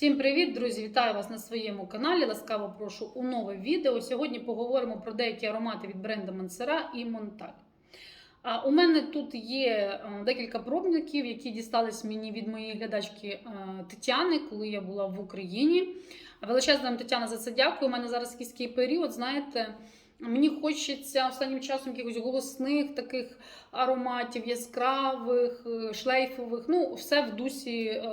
Всім привіт, друзі! Вітаю вас на своєму каналі. Ласкаво прошу у нове відео. Сьогодні поговоримо про деякі аромати від бренду Монсера і Монталь. У мене тут є е, декілька пробників, які дістались мені від моєї глядачки е, Тетяни, коли я була в Україні. Величезна вам Тетяна за це дякую. У мене зараз кіський період, знаєте. Мені хочеться останнім часом якихось голосних таких ароматів, яскравих, е, шлейфових. Ну, все в дусі е,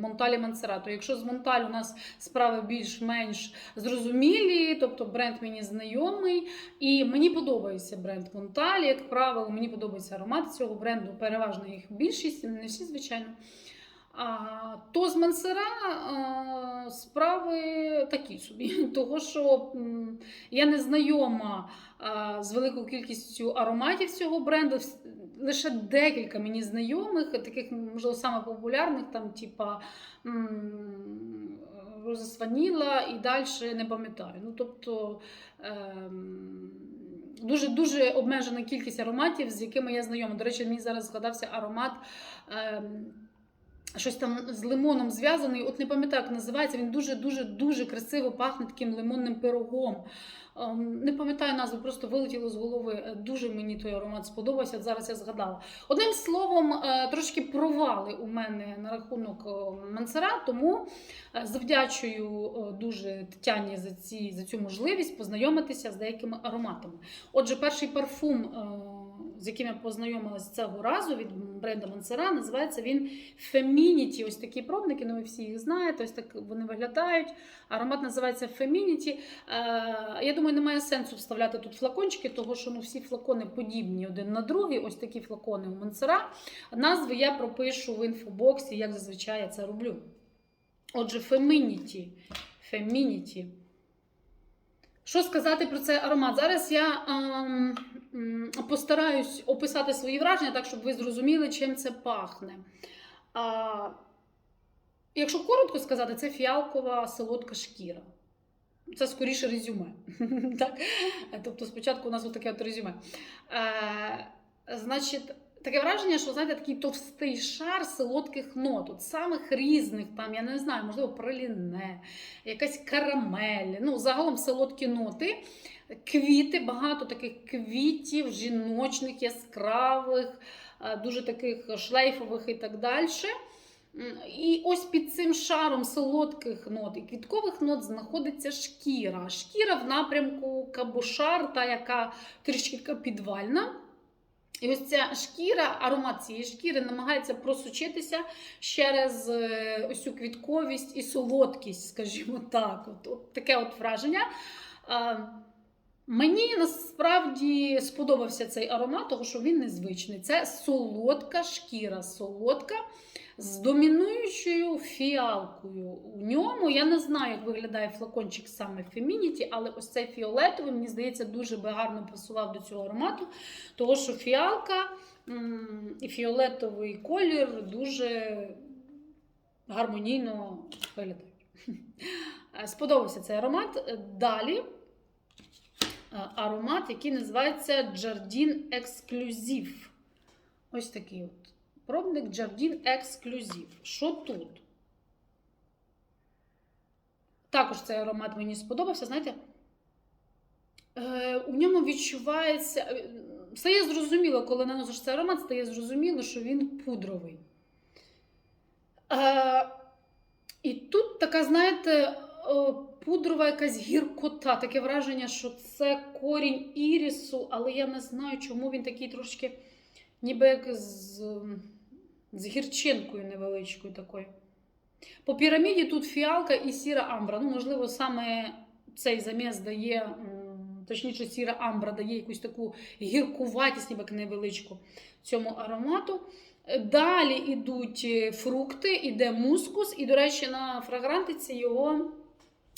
Монталі Мансерато. Якщо з Монталь у нас справи більш-менш зрозумілі, тобто бренд мені знайомий, і мені подобається бренд Монталь, як правило, мені подобається аромат цього бренду, переважно їх більшість, не всі, звичайно. То з Мансера справи такі собі, того що я не знайома з великою кількістю ароматів цього бренду. Лише декілька мені знайомих, таких, можливо, саме популярних, там, типа Розасваніла і далі не пам'ятаю. Ну, тобто ем, дуже дуже обмежена кількість ароматів, з якими я знайома. До речі, мені зараз згадався аромат. Щось там з лимоном зв'язаний, от не пам'ятаю, як називається. Він дуже дуже дуже красиво пахне таким лимонним пирогом. Ем, Не пам'ятаю назву, просто вилетіло з голови. Е, Дуже мені той аромат сподобався. Зараз я згадала. Одним словом, е, трошки провали у мене на рахунок е, Мансера, тому завдячую дуже Тетяні за, ці, за цю можливість познайомитися з деякими ароматами. Отже, перший парфум. З яким я познайомилася цього разу від бренду Мансера, називається він Фемініті. Ось такі пробники, ну ви всі їх знаєте, ось так вони виглядають. Аромат називається Фемініті. Е, я думаю, немає сенсу вставляти тут флакончики, тому що ну, всі флакони подібні один на другий. Ось такі флакони у Мансера. Назви я пропишу в інфобоксі, як зазвичай я це роблю. Отже, Фемініті. Фемініті. Що сказати про цей аромат? Зараз я ем, постараюсь описати свої враження, так, щоб ви зрозуміли, чим це пахне. А, якщо коротко сказати, це фіалкова солодка шкіра. Це скоріше резюме. так? Тобто, спочатку у нас таке от резюме. Е, значить, таке враження, що знаєте, такий товстий шар солодких нот, от самих різних, там, я не знаю, можливо, проліне, якась карамель, ну, загалом солодкі ноти. Квіти, багато таких квітів, жіночних, яскравих, е, дуже таких шлейфових і так далі. І ось під цим шаром солодких нот і квіткових нот знаходиться шкіра. Шкіра в напрямку кабушар, та яка трішки підвальна. І ось ця шкіра, аромат цієї шкіри намагається просочитися через е, ось цю квітковість і солодкість, скажімо так. От, от таке от враження. Мені насправді сподобався цей аромат, тому що він незвичний. Це солодка шкіра, солодка з домінуючою фіалкою. У ньому я не знаю, як виглядає флакончик саме Фемініті, але ось цей фіолетовий, мені здається, дуже би гарно пасував до цього аромату, тому що фіалка і фіолетовий колір дуже гармонійно виглядають. Сподобався цей аромат. Далі аромат, який називається Jardin Exclusive. Ось такий от. Пробник Jardin Exclusive. Що тут? Також цей аромат мені сподобався, знаєте? Е, у ньому відчувається. е, Стає зрозуміло, коли наносиш цей аромат, стає зрозуміло, що він пудровий. Е, і тут така, знаєте, е, пудрова якась гіркота. Таке враження, що це корінь ірісу, але я не знаю, чому він такий трошки, ніби як з, з гірчинкою невеличкою такою. По піраміді тут фіалка і сіра амбра. Ну, можливо, саме цей заміс дає, точніше, сіра амбра дає якусь таку гіркуватість, ніби невеличку цьому аромату. Далі йдуть е, фрукти, іде мускус, і, до речі, на фрагрантиці його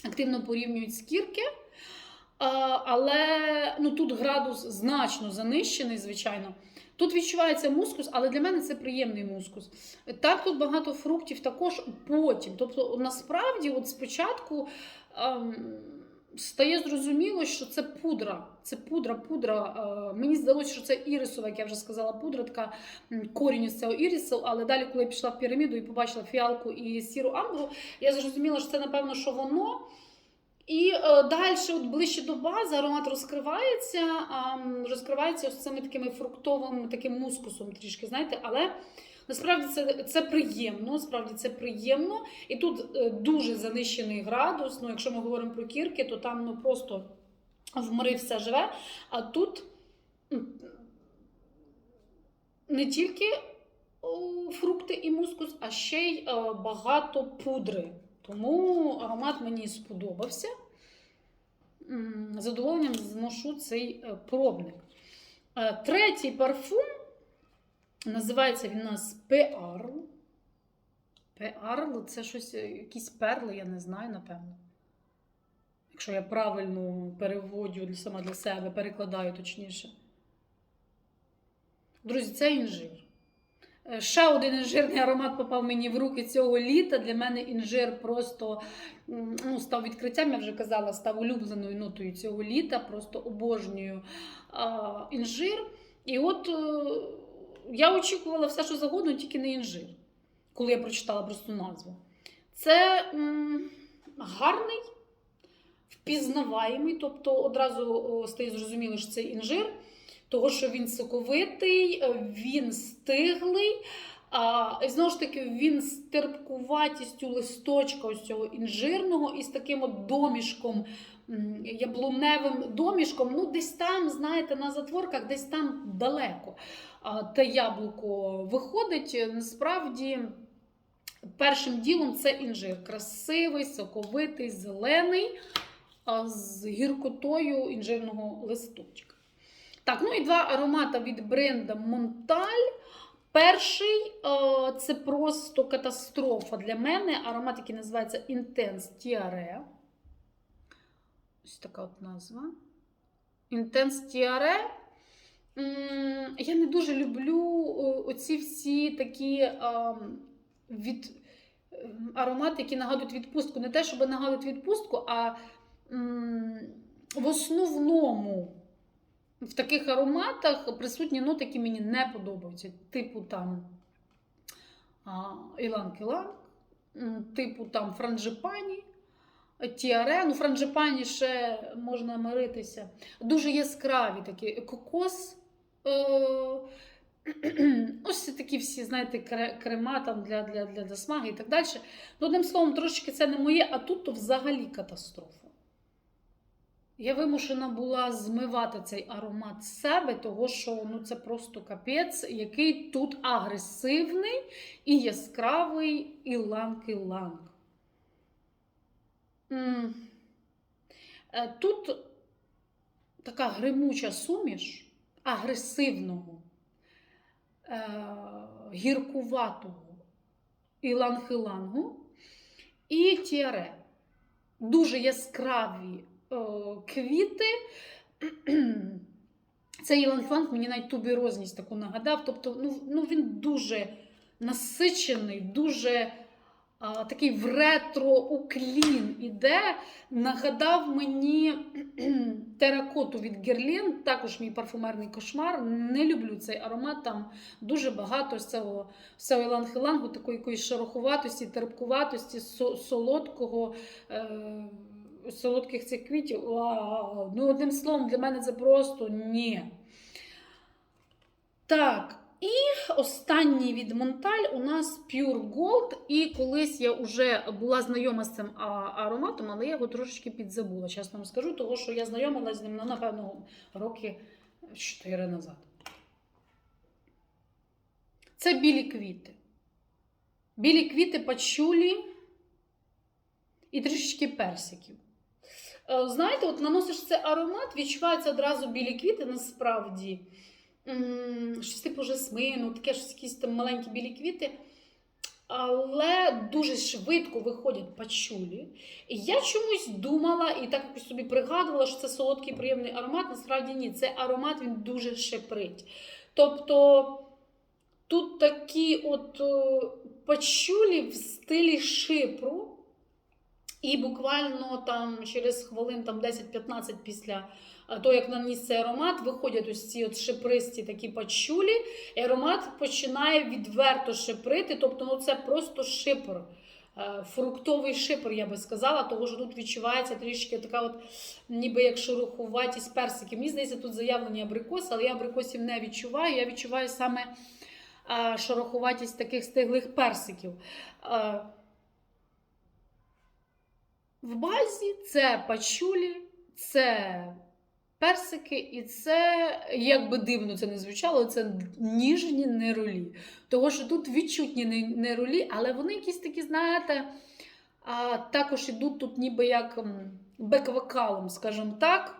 активно порівнюють з кірки. Але ну, тут градус значно занищений, звичайно. Тут відчувається мускус, але для мене це приємний мускус. Так, тут багато фруктів також потім. Тобто, насправді, от спочатку ем, стає зрозуміло, що це пудра. Це пудра, пудра. Е, Мені здалося, що це ірисова, як я вже сказала, пудра, така корінь із цього ірису. Але далі, коли я пішла в піраміду і побачила фіалку і сіру амбру, я зрозуміла, що це напевно, що воно. І е, далі, от ближче до бази, аромат розкривається, розкривається ось цими такими фруктовим таким мускусом трішки, знаєте, але насправді це, це приємно, справді це приємно. І тут е, дуже занищений градус. Ну, якщо ми говоримо про кірки, то там ну, просто в морі все живе. А тут не тільки фрукти і мускус, а ще й е, багато пудри. Тому аромат мені сподобався. Задоволенням зношу цей е, пробник. Третій парфум називається він у нас Пеарл. Пеарл це щось, е, якісь перли, я не знаю, напевно. Якщо я правильно переводю сама для себе, перекладаю точніше. Друзі, це інжир. Е, Ще один інжирний аромат попав мені в руки цього літа. Для мене інжир просто ну, став відкриттям, я вже казала, став улюбленою нотою цього літа. Просто обожнюю а, інжир. І от е, я очікувала все, що завгодно, тільки не інжир, коли я прочитала просто назву. Це м, гарний, впізнаваємий, тобто одразу стає зрозуміло, що це інжир того, що він соковитий, він стиглий. А, і знову ж таки, він з терпкуватістю листочка ось цього інжирного і з таким от домішком, яблуневим домішком. Ну, десь там, знаєте, на затворках, десь там далеко. А, те яблуко виходить. Насправді, першим ділом це інжир. Красивий, соковитий, зелений, а з гіркотою інжирного листочка. Так, ну і два аромата від бренда Монталь. Перший е, це просто катастрофа для мене. Аромат, який називається Intense Tiare. Ось така от назва. Intense Tiare. Я не дуже люблю оці всі такі е, від, е, аромати, які нагадують відпустку. Не те, щоб нагадують відпустку, а в основному в таких ароматах присутні ноти, які мені не подобаються. Типу там іланг-іланг, типу там франжипані, тіаре. Ну, франжипані ще можна миритися. Дуже яскраві такі кокос. Е- Ось такі всі, знаєте, крема там для, для, для, для смаги і так далі. Ну, одним словом, трошечки це не моє, а тут то взагалі катастрофа. Я вимушена була змивати цей аромат з себе, того що ну, це просто капець, який тут агресивний і яскравий іланг-іланг. М. Е, Тут така гримуча суміш агресивного, е, гіркуватого іланг-ілангу і тіаре. Дуже яскраві квіти. Цей іланг мені навіть туберозність таку нагадав. Тобто, ну, ну він дуже насичений, дуже а, такий в ретро уклін іде. Нагадав мені теракоту від Герлін, також мій парфумерний кошмар. Не люблю цей аромат. Там дуже багато з цього, з цього іланг-ілангу, такої якоїсь шероховатості, терпкуватості, со- солодкого. Е- солодких цих квітів. Вау! Ну, одним словом, для мене це просто ні. Так, і останній від Монталь у нас Pure Gold. І колись я вже була знайома з цим ароматом, але я його трошечки підзабула, чесно вам скажу, тому що я знайомилася з ним, ну, напевно, роки 4 назад. Це білі квіти. Білі квіти пачулі і трішечки персиків. Е, Знаєте, от наносиш цей аромат, відчуваються одразу білі квіти насправді. Щось типу жасмину, таке щось якісь там маленькі білі квіти. Але дуже швидко виходять пачулі. І я чомусь думала і так собі пригадувала, що це солодкий приємний аромат. Насправді ні, цей аромат він дуже шиприть. Тобто тут такі от е, пачулі в стилі шипру. І буквально там через хвилин там 10-15 після е, того, як наніс цей аромат, виходять ось ці от шипристі такі пачулі, і аромат починає відверто шиприти. Тобто, ну це просто шипр. е, Фруктовий шипр, я би сказала, того що тут відчувається трішки така, от, ніби як шероховатість персиків. Мені здається, тут заявлені абрикоси, але я абрикосів не відчуваю. Я відчуваю саме е, шероховатість таких стиглих персиків. В базі це пачулі, це персики, і це, як би дивно це не звучало, це ніжні неролі. Того, що тут відчутні не- неролі, але вони якісь такі, знаєте, також ідуть тут ніби як бек-вокалом, скажімо так.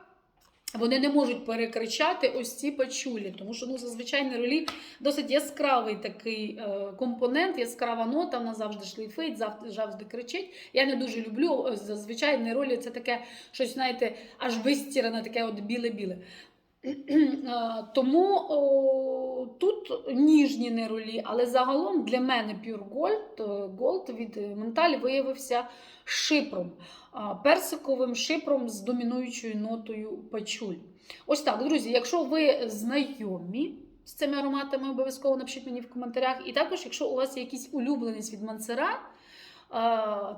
Вони не можуть перекричати ось ці пачулі, тому що ну, зазвичай неролі досить яскравий такий е, компонент, яскрава нота, вона завжди шліфить, завжди кричить. Я не дуже люблю. Зазвичай на ролі це таке щось, знаєте, аж вистірене, таке от біле-біле. Тому о, тут ніжні неролі, але загалом для мене Pure Gold, е, Gold від Менталь виявився шипром, персиковим шипром з домінуючою нотою пачуль. Ось так, друзі, якщо ви знайомі з цими ароматами, обов'язково напишіть мені в коментарях. І також, якщо у вас є якийсь улюбленець від Мансера,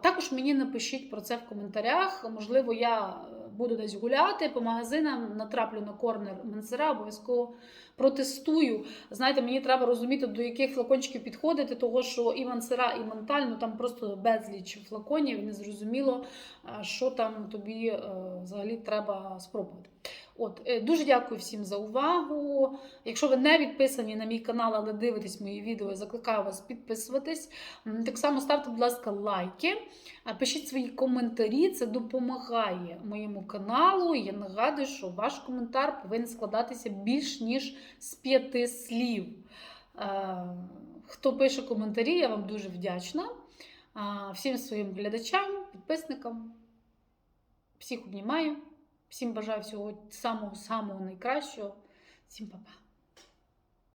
також мені напишіть про це в коментарях. Можливо, я е, буду десь гуляти по магазинам, натраплю на корнер Мансера, обов'язково протестую. Знаєте, мені треба розуміти, до яких флакончиків підходити, того що і Мансера, і Монталь, ну там просто безліч флаконів, і не зрозуміло, е, що там тобі е, взагалі треба спробувати. От, е, дуже дякую всім за увагу. Якщо ви не підписані на мій канал, але дивитесь мої відео, я закликаю вас підписуватись. Так само ставте, будь ласка, лайки, пишіть свої коментарі, це допомагає моєму каналу. І Я нагадую, що ваш коментар повинен складатися більш ніж з п'яти слів. Е, Хто пише коментарі, я вам дуже вдячна. Всім своїм глядачам, підписникам. Всіх обнімаю. Всім бажаю всього самого-самого найкращого. Всім па-па.